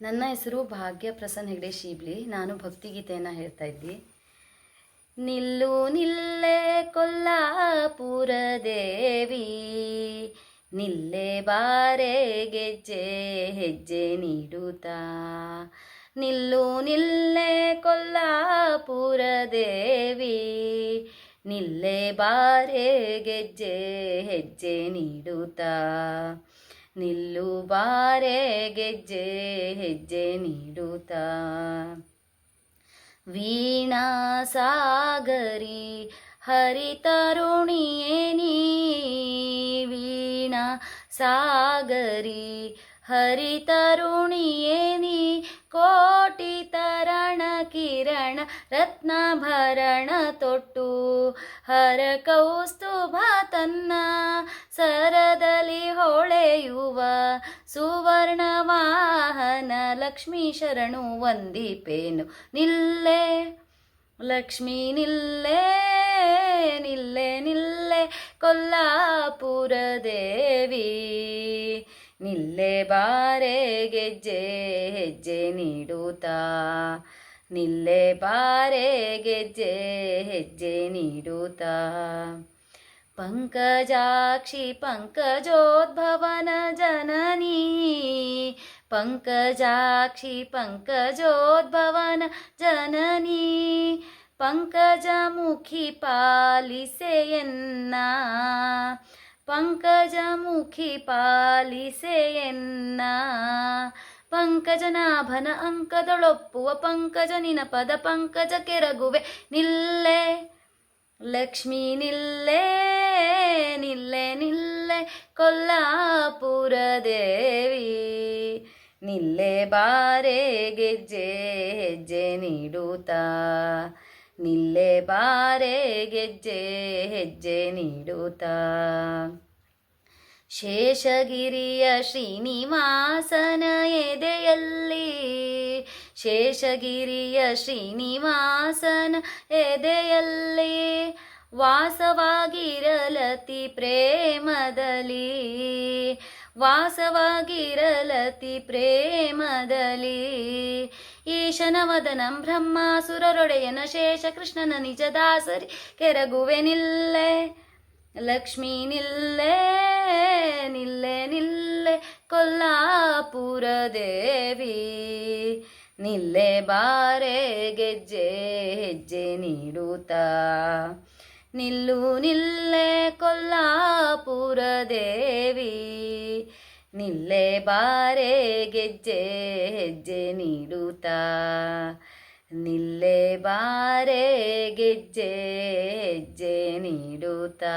ನನ್ನ ಹೆಸರು ಭಾಗ್ಯ ಪ್ರಸನ್ನ ಹೆಗ್ಡೆ ಶೀಬ್ಲಿ. ನಾನು ಭಕ್ತಿಗೀತೆಯನ್ನು ಹೇಳ್ತಾ ಇದ್ದಿ. ನಿಲ್ಲು ನಿಲ್ಲೆ ಕೊಲ್ಲಾಪುರ ದೇವಿ, ನಿಲ್ಲೆ ಬಾರೆ ಗೆಜ್ಜೆ ಹೆಜ್ಜೆ ನೀಡುತ್ತಾ. ನಿಲ್ಲು ನಿಲ್ಲೆ ಕೊಲ್ಲಾಪುರ ದೇವಿ, ನಿಲ್ಲೆ ಬಾರೆ ಗೆಜ್ಜೆ ಹೆಜ್ಜೆ ನೀಡುತ್ತಾ. ನಿಲ್ಲು ಬಾರೆ ಗೆಜ್ಜೆ ಹೆಜ್ಜೆ ನೀಡುತ್ತ? ವೀಣಾ ಸಾಗರಿ ಹರಿತರುಣಿಯೇ ನೀ? ವೀಣಾ ಸಾಗರಿ ಹರಿತರುಣಿಯೇ ನೀ? ಕೋಟಿ ತರಣ ಕಿರಣ ರತ್ನಾಭರಣ ತೊಟ್ಟು ಹರ ಕೌಸ್ತುಭ ಹೊಳೆಯುವ ಸುವರ್ಣ ವಾಹನ ಲಕ್ಷ್ಮೀ ಶರಣು ವಂದಿಪೇನು. ನಿಲ್ಲೆ, ಲಕ್ಷ್ಮೀ ನಿಲ್ಲೆ ನಿಲ್ಲೆ ನಿಲ್ಲೆ ಕೊಲ್ಲಾಪುರ ದೇವಿ. ನಿಲ್ಲೆ ಬಾರೆ ಗೆಜ್ಜೆ, ಹೆಜ್ಜೆ ನೀಡುತ್ತಾ. ನಿಲ್ಲೆ ಬಾರೆ ಗೆಜ್ಜೆ, ಹೆಜ್ಜೆ ನೀಡುತ್ತಾ. ಪಂಕಜಾಕ್ಷಿ ಪಂಕಜೋದ್ಭವನ ಜನನಿ. ಪಂಕಜಾಕ್ಷಿ ಪಂಕಜೋದ್ಭವನ ಜನನೀ. ಪಂಕಜಮುಖಿ ಪಾಲಿಸೆಯನ್ನ ಪಂಕಜಮುಖಿ ಪಾಲಿಸೆಯನ್ನ ಪಂಕಜನಾಭನ ಅಂಕದೊಳೊಪ್ಪುವ ಪಂಕಜ ನಿನ ಪದ ಪಂಕಜ ಕೆರಗುವೆ ನಿಲ್ಲೆ. ಲಕ್ಷ್ಮೀ ನಿಲ್ಲೆ. ನಿಲ್ಲೆ ಕೊಲ್ಲಾಪುರ ದೇವಿ, ನಿಲ್ಲೆ ಬಾರೆ ಗೆಜ್ಜೆ ಹೆಜ್ಜೆ ನೀಡುತ್ತಾ? ನಿಲ್ಲೆ ಬಾರೆ ಗೆಜ್ಜೆ ಹೆಜ್ಜೆ ನೀಡುತ್ತಾ? ಶೇಷಗಿರಿಯ ಶ್ರೀನಿವಾಸನ ಎದೆಯಲ್ಲಿ, ಶೇಷಗಿರಿಯ ಶ್ರೀನಿವಾಸನ ಎದೆಯಲ್ಲಿ ವಾಸವಾಗಿರಲತಿ ಪ್ರೇಮದಲ್ಲಿ ವಾಸವಾಗಿರಲತಿ ಪ್ರೇಮದಲ್ಲಿ. ಈಶನವದನಂ ಬ್ರಹ್ಮಾಸುರರೊಡೆಯನ ಶೇಷ, ಕೃಷ್ಣನ ನಿಜದಾಸರಿ, ಕೆರಗುವೆ ನಿಲ್ಲೆ, ಲಕ್ಷ್ಮೀ ನಿಲ್ಲೆ ನಿಲ್ಲೆ ನಿಲ್ಲೆ, ಕೊಲ್ಲಾಪುರ ದೇವಿ. ನಿಲ್ಲೆ ಬಾರೆ ಗೆಜ್ಜೆ ಹೆಜ್ಜೆ ನೀಡುತ್ತಾ ನಿಲ್ಲು ನಿಲ್ಲೆ ಕೊಲ್ಲಾಪುರ ದೇವಿ. ನಿಲ್ಲೆ ಬಾರೆ ಗೆಜ್ಜೆ ಹೆಜ್ಜೆ ನೀಡುತ್ತಾ. ನಿಲ್ಲೆ ಬಾರೆ ಗೆಜ್ಜೆ ಹೆಜ್ಜೆ ನೀಡುತ್ತಾ.